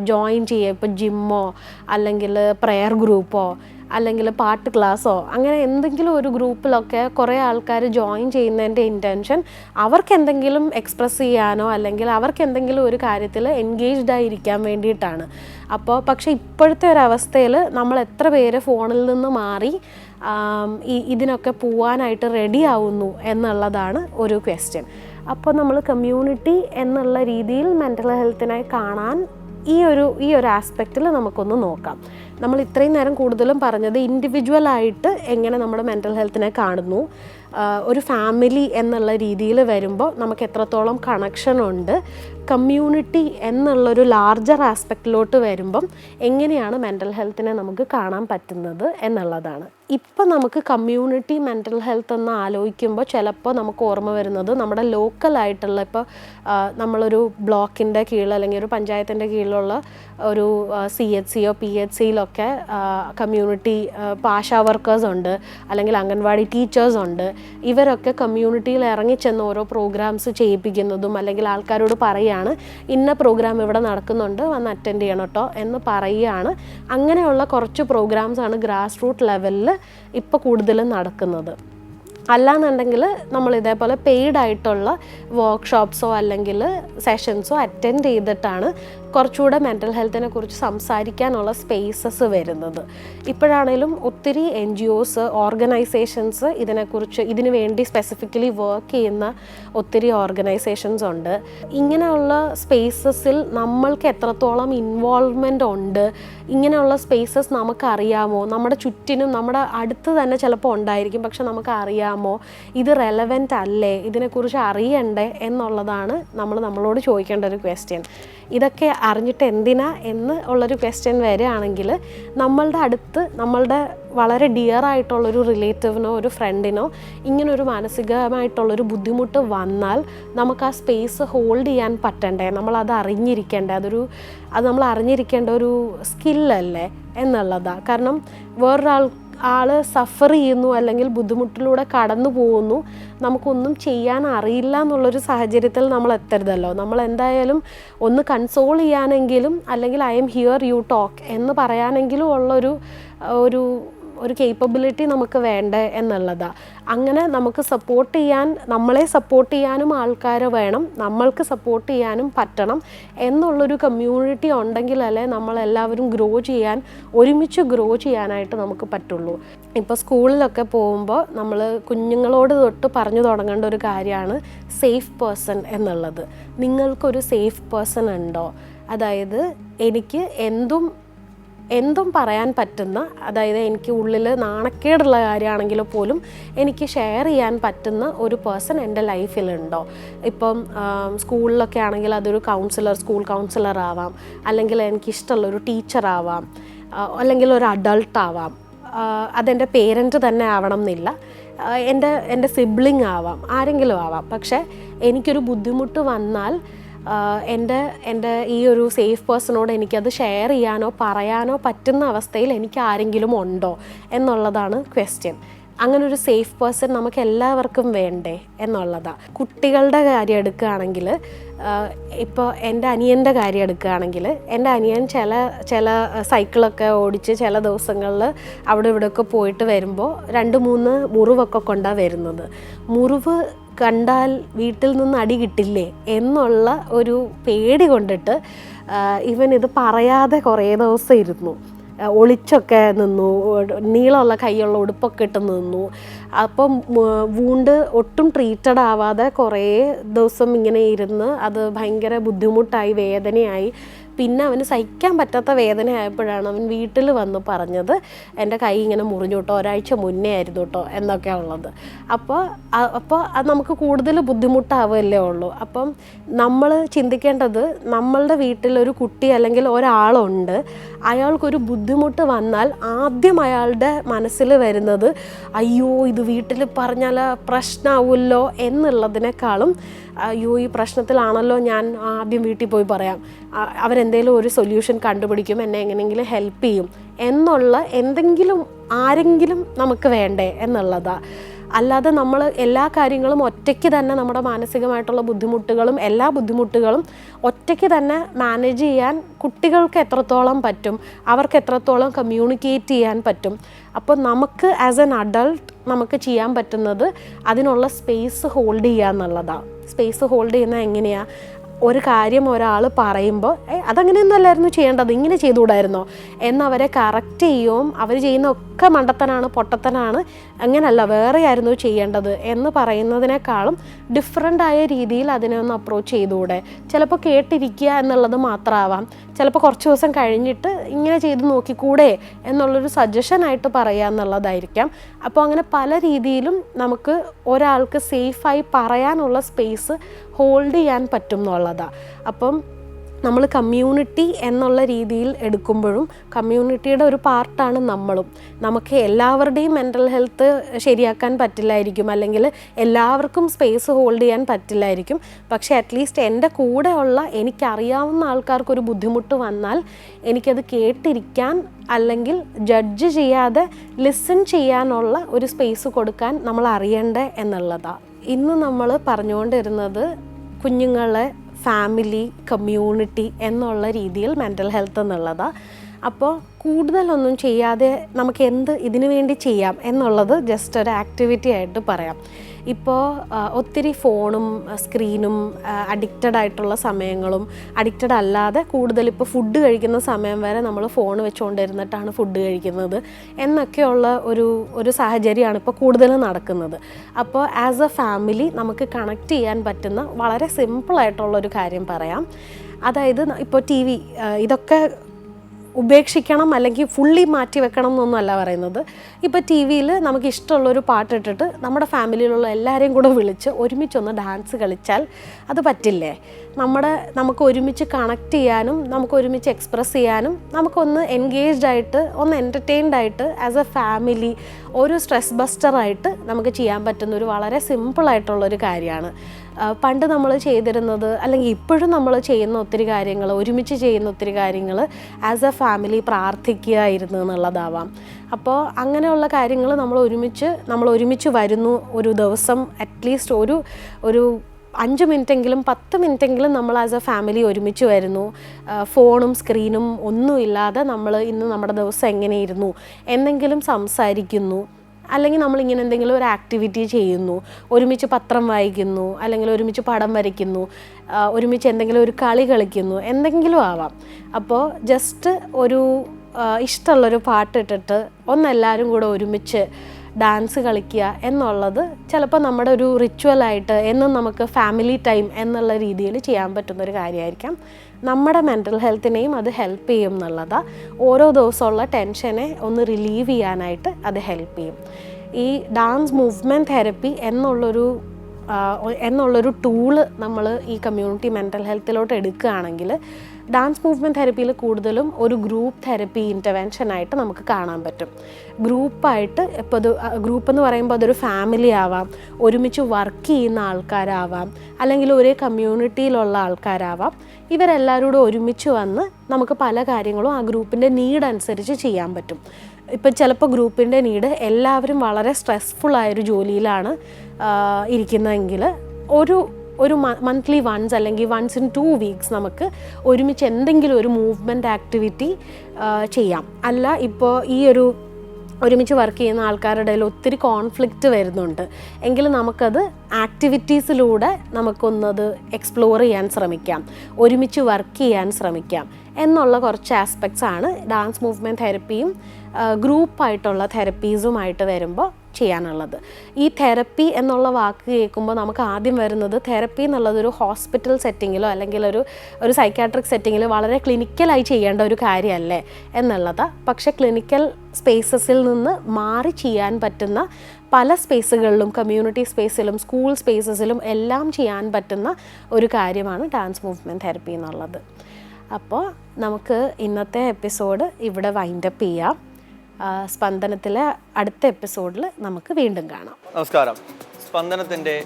ജോയിൻ ചെയ്യുക ഇപ്പോൾ ജിമ്മോ അല്ലെങ്കിൽ പ്രെയർ ഗ്രൂപ്പോ അല്ലെങ്കിൽ പാട്ട് ക്ലാസ്സോ അങ്ങനെ എന്തെങ്കിലും ഒരു ഗ്രൂപ്പിലൊക്കെ കുറേ ആൾക്കാർ ജോയിൻ ചെയ്യുന്നതിന്റെ ഇന്റൻഷൻ അവർക്ക് എന്തെങ്കിലും എക്സ്പ്രസ് ചെയ്യാനോ അല്ലെങ്കിൽ അവർക്ക് എന്തെങ്കിലും ഒരു കാര്യത്തിൽ എൻഗേജ്ഡ് ആയിരിക്കാൻ വേണ്ടിയിട്ടാണ്. അപ്പോൾ പക്ഷേ ഇപ്പോഴത്തെ ഒരു അവസ്ഥയിൽ നമ്മൾ എത്ര പേര് ഫോണിൽ നിന്ന് മാറി ഇതിനൊക്കെ പോവാനായിട്ട് റെഡി ആവുന്നു എന്നുള്ളതാണ് ഒരു ക്വസ്റ്റ്യൻ അപ്പോൾ നമ്മൾ കമ്മ്യൂണിറ്റി എന്നുള്ള രീതിയിൽ മെന്റൽ ഹെൽത്തിനായി കാണാൻ ഈ ഒരു ഈ ഒരു ആസ്പെക്റ്റിൽ നമുക്കൊന്ന് നോക്കാം. നമ്മൾ ഇത്രയും നേരം കൂടുതലും പറഞ്ഞത് ഇൻഡിവിജ്വൽ ആയിട്ട് എങ്ങനെ നമ്മുടെ മെന്റൽ ഹെൽത്തിനെ കാണുന്നു. ഒരു ഫാമിലി എന്നുള്ള രീതിയിൽ വരുമ്പോൾ നമുക്ക് എത്രത്തോളം കണക്ഷൻ ഉണ്ട്. കമ്മ്യൂണിറ്റി എന്നുള്ളൊരു ലാർജർ ആസ്പെക്റ്റിലോട്ട് വരുമ്പം എങ്ങനെയാണ് മെന്റൽ ഹെൽത്തിനെ നമുക്ക് കാണാൻ പറ്റുന്നത് എന്നുള്ളതാണ്. ഇപ്പം നമുക്ക് കമ്മ്യൂണിറ്റി മെന്റൽ ഹെൽത്ത് എന്ന് ആലോചിക്കുമ്പോൾ ചിലപ്പോൾ നമുക്ക് ഓർമ്മ വരുന്നത് നമ്മുടെ ലോക്കലായിട്ടുള്ള ഇപ്പോൾ നമ്മളൊരു ബ്ലോക്കിന്റെ കീഴിൽ അല്ലെങ്കിൽ ഒരു പഞ്ചായത്തിന്റെ കീഴിലുള്ള ഒരു സി എച്ച് സിയോ പി എച്ച് സിയിലൊക്കെ കമ്മ്യൂണിറ്റി പാഷ വർക്കേഴ്സ് ഉണ്ട്. അല്ലെങ്കിൽ അംഗൻവാടി ടീച്ചേഴ്സ് ഉണ്ട്. ഇവരൊക്കെ കമ്മ്യൂണിറ്റിയിൽ ഇറങ്ങിച്ചെന്ന് ഓരോ പ്രോഗ്രാംസ് ചെയ്യിപ്പിക്കുന്നതും അല്ലെങ്കിൽ ആൾക്കാരോട് പറയുക ചെയ്യുകയാണ് ഇന്ന പ്രോഗ്രാം ഇവിടെ നടക്കുന്നുണ്ട് വന്ന് അറ്റൻഡ് ചെയ്യണം കേട്ടോ എന്ന് പറയുകയാണ്. അങ്ങനെയുള്ള കുറച്ച് പ്രോഗ്രാംസാണ് ഗ്രാസ് റൂട്ട് ലെവലിൽ ഇപ്പോൾ കൂടുതലും നടക്കുന്നത്. അല്ലാന്നുണ്ടെങ്കിൽ നമ്മൾ ഇതേപോലെ പെയ്ഡ് ആയിട്ടുള്ള വർക്ക്ഷോപ്സോ അല്ലെങ്കിൽ സെഷൻസോ അറ്റൻഡ് ചെയ്തിട്ടാണ് കുറച്ചുകൂടെ മെന്റൽ ഹെൽത്തിനെ കുറിച്ച് സംസാരിക്കാനുള്ള സ്പേസസ് വരുന്നത്. ഇപ്പോഴാണേലും ഒത്തിരി എൻ ജി ഒസ് ഓർഗനൈസേഷൻസ് ഇതിനെക്കുറിച്ച് ഇതിനു വേണ്ടി സ്പെസിഫിക്കലി വർക്ക് ചെയ്യുന്ന ഒത്തിരി ഓർഗനൈസേഷൻസ് ഉണ്ട്. ഇങ്ങനെയുള്ള സ്പേസസിൽ നമ്മൾക്ക് എത്രത്തോളം ഇൻവോൾവ്മെന്റ് ഉണ്ട്? ഇങ്ങനെയുള്ള സ്പേസസ് നമുക്കറിയാമോ? നമ്മുടെ ചുറ്റിനും നമ്മുടെ അടുത്ത് തന്നെ ചിലപ്പോൾ ഉണ്ടായിരിക്കും പക്ഷെ നമുക്ക് അറിയാമോ ഇത് റെലവെന്റ് അല്ലേ? ഇതിനെക്കുറിച്ച് അറിയണ്ടേ? എന്നുള്ളതാണ് നമ്മൾ നമ്മളോട് ചോദിക്കേണ്ട ഒരു ക്വസ്റ്റ്യൻ ഇതൊക്കെ അറിഞ്ഞിട്ട് എന്തിനാ എന്ന് ഉള്ളൊരു ക്വസ്റ്റ്യൻ വരികയാണെങ്കിൽ നമ്മളുടെ അടുത്ത് നമ്മളുടെ വളരെ ഡിയർ ആയിട്ടുള്ളൊരു റിലേറ്റീവിനോ ഒരു ഫ്രണ്ടിനോ ഇങ്ങനൊരു മാനസികമായിട്ടുള്ളൊരു ബുദ്ധിമുട്ട് വന്നാൽ നമുക്ക് ആ സ്പേസ് ഹോൾഡ് ചെയ്യാൻ പറ്റണ്ടേ? നമ്മളത് അറിഞ്ഞിരിക്കേണ്ടേ? അതൊരു അത് നമ്മൾ അറിഞ്ഞിരിക്കേണ്ട ഒരു സ്കില്ലല്ലേ എന്നുള്ളതാണ് കാരണം വേറൊരാൾ ആൾ സഫർ ചെയ്യുന്നു അല്ലെങ്കിൽ ബുദ്ധിമുട്ടിലൂടെ കടന്നു പോകുന്നു നമുക്കൊന്നും ചെയ്യാൻ അറിയില്ല എന്നുള്ളൊരു സാഹചര്യത്തിൽ നമ്മൾ എത്തരുതല്ലോ. നമ്മൾ എന്തായാലും ഒന്ന് കൺസോൾ ചെയ്യാനെങ്കിലും അല്ലെങ്കിൽ I'm here you talk എന്ന് പറയാനെങ്കിലും ഉള്ളൊരു ഒരു ഒരു കേപ്പബിലിറ്റി നമുക്ക് വേണ്ടേ എന്നുള്ളതാണ് അങ്ങനെ നമുക്ക് സപ്പോർട്ട് ചെയ്യാൻ നമ്മളെ സപ്പോർട്ട് ചെയ്യാനും ആൾക്കാർ വേണം നമ്മൾക്ക് സപ്പോർട്ട് ചെയ്യാനും പറ്റണം എന്നുള്ളൊരു കമ്മ്യൂണിറ്റി ഉണ്ടെങ്കിലല്ലേ നമ്മളെല്ലാവരും ഗ്രോ ചെയ്യാൻ ഒരുമിച്ച് ഗ്രോ ചെയ്യാനായിട്ട് നമുക്ക് പറ്റുള്ളൂ. ഇപ്പോൾ സ്കൂളിലൊക്കെ പോകുമ്പോൾ നമ്മൾ കുഞ്ഞുങ്ങളോട് തൊട്ട് പറഞ്ഞു തുടങ്ങേണ്ട ഒരു കാര്യമാണ് സേഫ് പേഴ്സൺ എന്നുള്ളത്. നിങ്ങൾക്കൊരു സേഫ് പേഴ്സൺ ഉണ്ടോ? അതായത് എനിക്ക് എന്തും എന്തും പറയാൻ പറ്റുന്ന അതായത് എനിക്ക് ഉള്ളിൽ നാണക്കേടുള്ള കാര്യമാണെങ്കിൽ പോലും എനിക്ക് ഷെയർ ചെയ്യാൻ പറ്റുന്ന ഒരു പേഴ്സൺ എന്റെ ലൈഫിലുണ്ടോ? ഇപ്പം സ്കൂളിലൊക്കെ ആണെങ്കിൽ അതൊരു കൗൺസിലർ സ്കൂൾ കൗൺസിലർ ആവാം. അല്ലെങ്കിൽ എനിക്കിഷ്ടമുള്ള ഒരു ടീച്ചർ ആവാം. അല്ലെങ്കിൽ ഒരു അഡൾട്ട് ആവാം. അതെന്റെ പേരന്റ് തന്നെ ആവണം എന്നില്ല. എന്റെ എന്റെ സിബ്ലിംഗ് ആവാം. ആരെങ്കിലും ആവാം. പക്ഷേ എനിക്കൊരു ബുദ്ധിമുട്ട് വന്നാൽ എന്റെ എന്റെ ഈ ഒരു സേഫ് പേഴ്സണോട് എനിക്കത് ഷെയർ ചെയ്യാനോ പറയാനോ പറ്റുന്ന അവസ്ഥയിൽ എനിക്ക് ആരെങ്കിലും ഉണ്ടോ എന്നുള്ളതാണ് ക്വസ്റ്റ്യൻ അങ്ങനെ ഒരു സേഫ് പേഴ്സൺ നമുക്ക് എല്ലാവർക്കും വേണ്ടേ എന്നുള്ളതാണ് കുട്ടികളുടെ കാര്യം എടുക്കുകയാണെങ്കിൽ ഇപ്പോൾ എന്റെ അനിയന്റെ കാര്യം എടുക്കുകയാണെങ്കിൽ എന്റെ അനിയൻ ചില ചില സൈക്കിളൊക്കെ ഓടിച്ച് ചില ദിവസങ്ങളിൽ അവിടെ ഇവിടെയൊക്കെ പോയിട്ട് വരുമ്പോൾ രണ്ട് മൂന്ന് മുറിവൊക്കെ കൊണ്ടാണ് വരുന്നത്. മുറിവ് കണ്ടാൽ വീട്ടിൽ നിന്ന് അടി കിട്ടില്ലേ എന്നുള്ള ഒരു പേടി കൊണ്ടിട്ട് ഇവൻ ഇത് പറയാതെ കുറേ ദിവസം ഇരുന്നു. ഒളിച്ചൊക്കെ നിന്നു നീളമുള്ള കൈയുള്ള ഉടുപ്പൊക്കെ ഇട്ട് നിന്നു. അപ്പം വൂണ്ട് ഒട്ടും ട്രീറ്റഡ് ആവാതെ കുറേ ദിവസം ഇങ്ങനെ ഇരുന്ന് അത് ഭയങ്കര ബുദ്ധിമുട്ടായി വേദനയായി. പിന്നെ അവന് സഹിക്കാൻ പറ്റാത്ത വേദന ആയപ്പോഴാണ് അവൻ വീട്ടിൽ വന്ന് പറഞ്ഞത് എന്റെ കൈ ഇങ്ങനെ മുറിഞ്ഞു കേട്ടോ ഒരാഴ്ച മുന്നേ ആയിരുന്നു കേട്ടോ എന്നൊക്കെ ഉള്ളത്. അപ്പോൾ അപ്പോൾ അത് നമുക്ക് കൂടുതൽ ബുദ്ധിമുട്ടാവുകയല്ലേ ഉള്ളൂ. അപ്പം നമ്മൾ ചിന്തിക്കേണ്ടത് നമ്മളുടെ വീട്ടിലൊരു കുട്ടി അല്ലെങ്കിൽ ഒരാളുണ്ട് അയാൾക്കൊരു ബുദ്ധിമുട്ട് വന്നാൽ ആദ്യം അയാളുടെ മനസ്സിൽ വരുന്നത് അയ്യോ ഇത് വീട്ടിൽ പറഞ്ഞാൽ പ്രശ്നമാവുമല്ലോ എന്നുള്ളതിനേക്കാളും അയ്യോ ഈ പ്രശ്നത്തിലാണല്ലോ ഞാൻ ആദ്യം വീട്ടിൽ പോയി പറയാം. അവരെന്തെങ്കിലും ഒരു സൊല്യൂഷൻ കണ്ടുപിടിക്കും എന്നെ എങ്ങനെയെങ്കിലും ഹെൽപ്പ് ചെയ്യും എന്നുള്ള എന്തെങ്കിലും ആരെങ്കിലും നമുക്ക് വേണ്ടേ എന്നുള്ളതാണ് അല്ലാതെ നമ്മൾ എല്ലാ കാര്യങ്ങളും ഒറ്റയ്ക്ക് തന്നെ നമ്മുടെ മാനസികമായിട്ടുള്ള ബുദ്ധിമുട്ടുകളും എല്ലാ ബുദ്ധിമുട്ടുകളും ഒറ്റയ്ക്ക് തന്നെ മാനേജ് ചെയ്യാൻ കുട്ടികൾക്ക് എത്രത്തോളം പറ്റും അവർക്ക് എത്രത്തോളം കമ്മ്യൂണിക്കേറ്റ് ചെയ്യാൻ പറ്റും. അപ്പോൾ നമുക്ക് ആസ് എൻ അഡൾട്ട് നമുക്ക് ചെയ്യാൻ പറ്റുന്നത് അതിനുള്ള സ്പേസ് ഹോൾഡ് ചെയ്യുക എന്നുള്ളതാണ് സ്പേസ് ഹോൾഡ് ചെയ്യുന്നത് എങ്ങനെയാണ് ഒരു കാര്യം ഒരാൾ പറയുമ്പോൾ അതങ്ങനെയൊന്നും അല്ലായിരുന്നു ചെയ്യേണ്ടത് ഇങ്ങനെ ചെയ്തുകൂടായിരുന്നോ? എന്നവരെ കറക്റ്റ് ചെയ്യും. അവർ ചെയ്യുന്ന ഒക്കെ മണ്ടത്തനാണ് പൊട്ടത്തനാണ്. അങ്ങനല്ല വേറെ ആയിരുന്നു ചെയ്യേണ്ടത് എന്ന് പറയുന്നതിനേക്കാളും ഡിഫറെന്റായ രീതിയിൽ അതിനെ ഒന്ന് അപ്രോച്ച് ചെയ്തുകൂടെ. ചിലപ്പോൾ കേട്ടിരിക്കുക എന്നുള്ളത് മാത്രമാവാം ചിലപ്പോൾ കുറച്ച് ദിവസം കഴിഞ്ഞിട്ട് ഇങ്ങനെ ചെയ്ത് നോക്കിക്കൂടെ എന്നുള്ളൊരു സജഷനായിട്ട് പറയുക എന്നുള്ളതായിരിക്കാം. അപ്പോൾ അങ്ങനെ പല രീതിയിലും നമുക്ക് ഒരാൾക്ക് സേഫായി പറയാനുള്ള സ്പേസ് ഹോൾഡ് ചെയ്യാൻ പറ്റും എന്നുള്ളതാണ് അപ്പം നമ്മൾ കമ്മ്യൂണിറ്റി എന്നുള്ള രീതിയിൽ എടുക്കുമ്പോഴും കമ്മ്യൂണിറ്റിയുടെ ഒരു പാർട്ടാണ് നമ്മളും. നമുക്ക് എല്ലാവരുടെയും മെന്റൽ ഹെൽത്ത് ശരിയാക്കാൻ പറ്റില്ലായിരിക്കും. അല്ലെങ്കിൽ എല്ലാവർക്കും സ്പേസ് ഹോൾഡ് ചെയ്യാൻ പറ്റില്ലായിരിക്കും. പക്ഷേ അറ്റ്ലീസ്റ്റ് എന്റെ കൂടെ ഉള്ള എനിക്കറിയാവുന്ന ആൾക്കാർക്കൊരു ബുദ്ധിമുട്ട് വന്നാൽ എനിക്കത് കേട്ടിരിക്കാൻ അല്ലെങ്കിൽ ജഡ്ജ് ചെയ്യാതെ ലിസൺ ചെയ്യാനുള്ള ഒരു സ്പേസ് കൊടുക്കാൻ നമ്മൾ അറിയണ്ടേ എന്നുള്ളതാണ് ഇന്ന് നമ്മൾ പറഞ്ഞുകൊണ്ടിരുന്നത് കുഞ്ഞുങ്ങളെ ഫാമിലി കമ്മ്യൂണിറ്റി എന്നുള്ള രീതിയിൽ മെന്റൽ ഹെൽത്ത് എന്നുള്ളതാണ് അപ്പോൾ കൂടുതലൊന്നും ചെയ്യാതെ നമുക്ക് എന്ത് ഇതിനു വേണ്ടി ചെയ്യാം എന്നുള്ളത് ജസ്റ്റ് ഒരു ആക്ടിവിറ്റി ആയിട്ട് പറയാം. ഇപ്പോൾ ഒത്തിരി ഫോണും സ്ക്രീനും അഡിക്റ്റഡ് ആയിട്ടുള്ള സമയങ്ങളും അഡിക്റ്റഡ് അല്ലാതെ കൂടുതൽ ഇപ്പോൾ ഫുഡ് കഴിക്കുന്ന സമയം വരെ നമ്മൾ ഫോൺ വെച്ചുകൊണ്ടിരുന്നിട്ടാണ് ഫുഡ് കഴിക്കുന്നത് എന്നൊക്കെയുള്ള ഒരു ഒരു സാഹചര്യമാണ് ഇപ്പോൾ കൂടുതലും നടക്കുന്നത്. അപ്പോൾ ആസ് എ ഫാമിലി നമുക്ക് കണക്ട് ചെയ്യാൻ പറ്റുന്ന വളരെ സിമ്പിളായിട്ടുള്ളൊരു കാര്യം പറയാം. അതായത് ഇപ്പോൾ ടി വി ഇതൊക്കെ ഉപേക്ഷിക്കണം അല്ലെങ്കിൽ ഫുള്ളി മാറ്റി വെക്കണം എന്നൊന്നും അല്ല പറയുന്നത്. ഇപ്പോൾ ടി വിയിൽ നമുക്ക് ഇഷ്ടമുള്ളൊരു പാട്ടിട്ടിട്ട് നമ്മുടെ ഫാമിലിയിലുള്ള എല്ലാവരെയും കൂടെ വിളിച്ച് ഒരുമിച്ചൊന്ന് ഡാൻസ് കളിച്ചാൽ അത് പറ്റില്ലേ? നമ്മുടെ നമുക്ക് ഒരുമിച്ച് കണക്ട് ചെയ്യാനും നമുക്ക് ഒരുമിച്ച് എക്സ്പ്രസ് ചെയ്യാനും നമുക്കൊന്ന് എൻഗേജ്ഡ് ആയിട്ട് ഒന്ന് എന്റർടൈൻഡ് ആയിട്ട് ആസ് എ ഫാമിലി ഒരു സ്ട്രെസ് ബസ്റ്ററായിട്ട് നമുക്ക് ചെയ്യാൻ പറ്റുന്ന ഒരു വളരെ സിമ്പിളായിട്ടുള്ളൊരു കാര്യമാണ്. പണ്ട് നമ്മൾ ചെയ്തിരുന്നത് അല്ലെങ്കിൽ ഇപ്പോഴും നമ്മൾ ചെയ്യുന്ന ഒത്തിരി കാര്യങ്ങൾ ഒരുമിച്ച് ചെയ്യുന്ന ഒത്തിരി കാര്യങ്ങൾ ആസ് എ ഫാമിലി പ്രാർത്ഥിക്കുകയായിരുന്നു എന്നുള്ളതാവാം. അപ്പോൾ അങ്ങനെയുള്ള കാര്യങ്ങൾ നമ്മൾ ഒരുമിച്ച് നമ്മൾ ഒരുമിച്ച് വരുന്നു ഒരു ദിവസം അറ്റ്ലീസ്റ്റ് ഒരു ഒരു അഞ്ച് മിനിറ്റെങ്കിലും പത്ത് മിനിറ്റെങ്കിലും നമ്മൾ ആസ് എ ഫാമിലി ഒരുമിച്ച് വരുന്നു. ഫോണും സ്ക്രീനും ഒന്നുമില്ലാതെ നമ്മൾ ഇന്ന് നമ്മുടെ ദിവസം എങ്ങനെയിരുന്നു എന്നെങ്കിലും സംസാരിക്കുന്നു. അല്ലെങ്കിൽ നമ്മൾ ഇങ്ങനെ എന്തെങ്കിലും ഒരു ആക്ടിവിറ്റി ചെയ്യുന്നു ഒരുമിച്ച് പത്രം വായിക്കുന്നു അല്ലെങ്കിൽ ഒരുമിച്ച് പടം വരയ്ക്കുന്നു ഒരുമിച്ച് എന്തെങ്കിലും ഒരു കളി കളിക്കുന്നു എന്തെങ്കിലും ആവാം. അപ്പോൾ ജസ്റ്റ് ഒരു ഇഷ്ടമുള്ളൊരു പാട്ടിട്ടിട്ട് ഒന്നെല്ലാവരും കൂടെ ഒരുമിച്ച് ഡാൻസ് കളിക്കുക എന്നുള്ളത് ചിലപ്പോൾ നമ്മുടെ ഒരു റിച്വലായിട്ട് എന്നും നമുക്ക് ഫാമിലി ടൈം എന്നുള്ള രീതിയിൽ ചെയ്യാൻ പറ്റുന്നൊരു കാര്യമായിരിക്കാം. നമ്മുടെ മെന്റൽ ഹെൽത്തിനെയും അത് ഹെൽപ്പ് ചെയ്യും എന്നുള്ളതാണ് ഓരോ ദിവസമുള്ള ടെൻഷനെ ഒന്ന് റിലീവ് ചെയ്യാനായിട്ട് അത് ഹെൽപ്പ് ചെയ്യും. ഈ ഡാൻസ് മൂവ്മെന്റ് തെറപ്പി എന്നുള്ളൊരു എന്നുള്ളൊരു ടൂൾ നമ്മൾ ഈ കമ്മ്യൂണിറ്റി മെന്റൽ ഹെൽത്തിലോട്ട് എടുക്കുകയാണെങ്കിൽ ഡാൻസ് മൂവ്മെന്റ് തെറപ്പിയിൽ കൂടുതലും ഒരു ഗ്രൂപ്പ് തെറപ്പി ഇന്റർവെൻഷൻ ആയിട്ട് നമുക്ക് കാണാൻ പറ്റും. ഗ്രൂപ്പായിട്ട് ഇപ്പോൾ അത് ഗ്രൂപ്പ് എന്ന് പറയുമ്പോൾ അതൊരു ഫാമിലി ആവാം ഒരുമിച്ച് വർക്ക് ചെയ്യുന്ന ആൾക്കാരാവാം അല്ലെങ്കിൽ ഒരേ കമ്മ്യൂണിറ്റിയിലുള്ള ആൾക്കാരാവാം. ഇവരെല്ലാവരും കൂടെ ഒരുമിച്ച് വന്ന് നമുക്ക് പല കാര്യങ്ങളും ആ ഗ്രൂപ്പിന്റെ നീഡ് അനുസരിച്ച് ചെയ്യാൻ പറ്റും. ഇപ്പം ചിലപ്പോൾ ഗ്രൂപ്പിന്റെ നീഡ് എല്ലാവരും വളരെ സ്ട്രെസ്ഫുള്ളായൊരു ജോലിയിലാണ് ഇരിക്കുന്നതെങ്കിൽ ഒരു ഒരു മന്ത്ലി വൺസ് അല്ലെങ്കിൽ വൺസ് ഇൻ ടു വീക്സ് നമുക്ക് ഒരുമിച്ച് എന്തെങ്കിലും ഒരു മൂവ്മെന്റ് ആക്ടിവിറ്റി ചെയ്യാം. അല്ല ഇപ്പോൾ ഈ ഒരു ഒരുമിച്ച് വർക്ക് ചെയ്യുന്ന ആൾക്കാരുടെ ഇടയിൽ ഒത്തിരി കോൺഫ്ലിക്റ്റ് വരുന്നുണ്ട്. എങ്കിൽ നമുക്കത് ആക്ടിവിറ്റീസിലൂടെ നമുക്കൊന്നത് എക്സ്പ്ലോർ ചെയ്യാൻ ശ്രമിക്കാം. ഒരുമിച്ച് വർക്ക് ചെയ്യാൻ ശ്രമിക്കാം. എന്നുള്ള കുറച്ച് ആസ്പെക്ട്സ് ആണ് ഡാൻസ് മൂവ്മെന്റ് തെറപ്പിയും ഗ്രൂപ്പായിട്ടുള്ള തെറപ്പീസുമായിട്ട് വരുമ്പോൾ ചെയ്യാനുള്ളത്. ഈ തെറപ്പി എന്നുള്ള വാക്ക് കേൾക്കുമ്പോൾ നമുക്ക് ആദ്യം വരുന്നത് തെറപ്പി എന്നുള്ളത് ഒരു ഹോസ്പിറ്റൽ സെറ്റിങ്ങിലോ അല്ലെങ്കിൽ ഒരു ഒരു സൈക്കാട്രിക് സെറ്റിങ്ങിലോ വളരെ ക്ലിനിക്കലായി ചെയ്യേണ്ട ഒരു കാര്യമല്ലേ എന്നുള്ളത്. പക്ഷെ ക്ലിനിക്കൽ സ്പേസസിൽ നിന്ന് മാറി ചെയ്യാൻ പറ്റുന്ന പല സ്പേസുകളിലും കമ്മ്യൂണിറ്റി സ്പേസിലും സ്കൂൾ സ്പേസസിലും എല്ലാം ചെയ്യാൻ പറ്റുന്ന ഒരു കാര്യമാണ് ഡാൻസ് മൂവ്മെന്റ് തെറപ്പി എന്നുള്ളത്. അപ്പോൾ നമുക്ക് ഇന്നത്തെ എപ്പിസോഡ് ഇവിടെ വൈൻഡപ്പ് ചെയ്യാം. സ്പന്ദനത്തിലെ അടുത്ത എപ്പിസോഡിൽ നമുക്ക് വീണ്ടും കാണാം. നമസ്കാരം. സ്പന്ദനത്തിന്റെ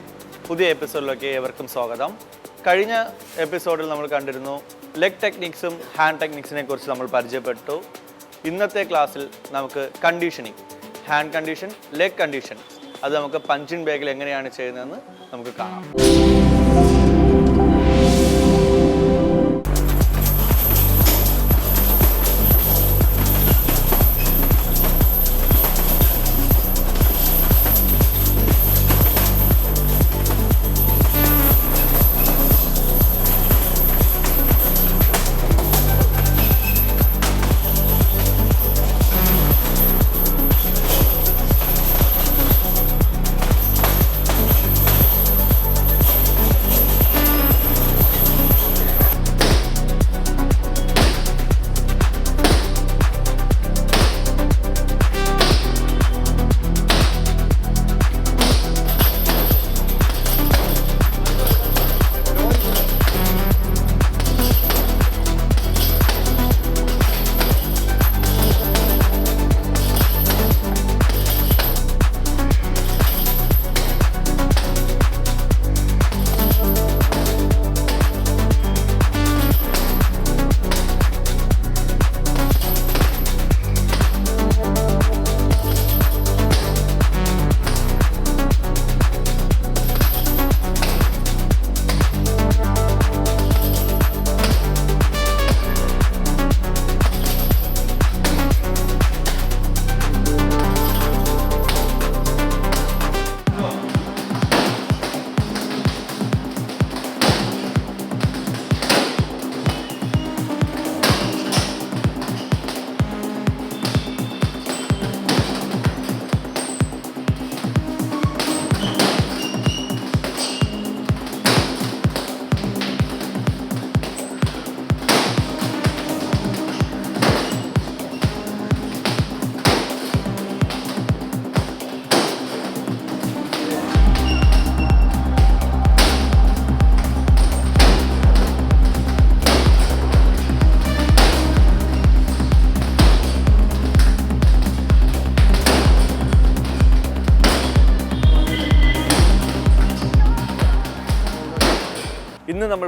പുതിയ എപ്പിസോഡിലേക്ക് ഏവർക്കും സ്വാഗതം. കഴിഞ്ഞ എപ്പിസോഡിൽ നമ്മൾ കണ്ടിരുന്നു ലെഗ് ടെക്നിക്സും ഹാൻഡ് ടെക്നിക്സിനെ കുറിച്ച് നമ്മൾ പരിചയപ്പെട്ടു. ഇന്നത്തെ ക്ലാസ്സിൽ നമുക്ക് conditioning hand condition leg condition അത് നമുക്ക് പഞ്ചിൻ ബാഗിൽ എങ്ങനെയാണ് ചെയ്യുന്നതെന്ന് നമുക്ക് കാണാം.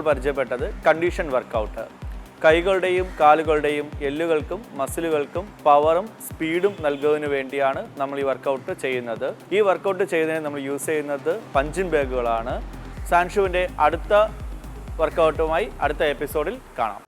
പരിചയപ്പെട്ടത് കണ്ടീഷൻ വർക്കൗട്ട് കൈകളുടെയും കാലുകളുടെയും എല്ലുകൾക്കും മസിലുകൾക്കും പവറും സ്പീഡും നൽകുന്നതിന് വേണ്ടിയാണ് നമ്മൾ ഈ വർക്കൗട്ട് ചെയ്യുന്നത്. ഈ വർക്കൗട്ട് ചെയ്യുന്നതിന് നമ്മൾ യൂസ് ചെയ്യുന്നത് പഞ്ചിൻ ബാഗുകളാണ് സാൻഷുവിന്റെ അടുത്ത വർക്കൗട്ടുമായി അടുത്ത എപ്പിസോഡിൽ കാണാം.